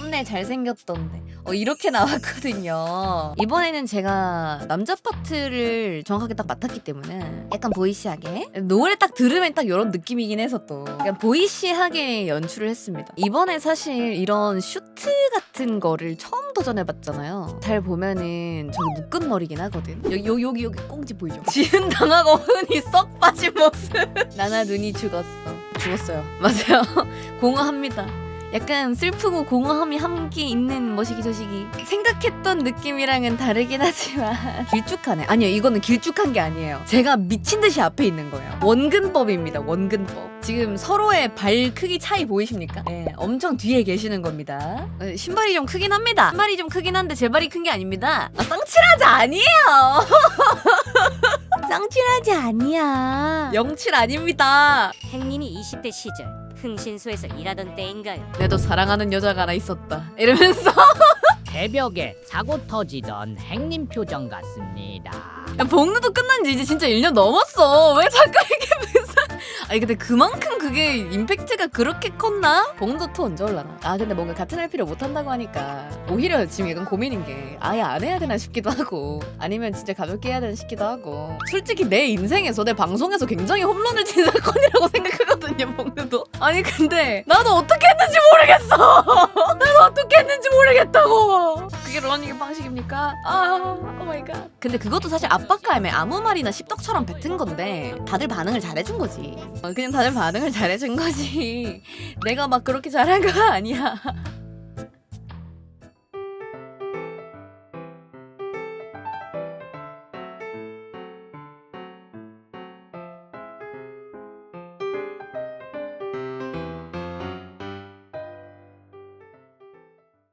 썸네일 잘생겼던데. 어, 이렇게 나왔거든요. 이번에는 제가 남자 파트를 정확하게 딱 맡았기 때문에 약간 보이시하게. 노래 딱 들으면 딱 이런 느낌이긴 해서 또. 약간 보이시하게 연출을 했습니다. 이번에 사실 이런 슈트 같은 거를 처음 도전해봤잖아요. 잘 보면은 저기 묶은 머리긴 하거든. 여기 여기 여기, 여기 꽁지 보이죠? 지은 당하고 흔히 썩 빠진 모습. 나나 눈이 죽었어. 죽었어요. 맞아요. 공허합니다 약간 슬프고 공허함이 함께 있는 머시기 저시기. 생각했던 느낌이랑은 다르긴 하지만. 길쭉하네. 아니요 이거는 길쭉한 게 아니에요. 제가 미친 듯이 앞에 있는 거예요. 원근법입니다 원근법. 지금 서로의 발 크기 차이 보이십니까? 네 엄청 뒤에 계시는 겁니다. 어, 신발이 좀 크긴 합니다. 신발이 좀 크긴 한데 제 발이 큰 게 아닙니다. 아, 쌍칠하자 아니에요 쌍칠하지 아니야 영칠 아닙니다 행님이 20대 시절 흥신소에서 일하던 때인가요? 내도 사랑하는 여자가 하나 있었다 이러면서 새벽에 사고 터지던 행님 표정 같습니다. 야, 복루도 끝난 지 이제 진짜 1년 넘었어. 왜 자꾸 이게 무슨. 아니, 근데 그만큼 그게 임팩트가 그렇게 컸나? 또 언제 올라나? 아, 근데 뭔가 같은 할 필요 못 한다고 하니까. 오히려 지금 약간 고민인 게 아예 안 해야 되나 싶기도 하고. 아니면 진짜 가볍게 해야 되나 싶기도 하고. 솔직히 내 인생에서 내 방송에서 굉장히 홈런을 친 사건이라고 생각하거든요, 복루도. 아니, 근데 나도 어떻게 했는지 모르겠어. 나도 어떻게 했는지 모르겠다고. 그게 러닝의 방식입니까? 아, 오 마이 갓. 근데 그것도 사실 압박감에 아무 말이나 십덕처럼 뱉은 건데 다들 반응을 잘해준 거지. 어, 그냥 다들 반응을 잘해준 거지. 내가 막 그렇게 잘한 거 아니야.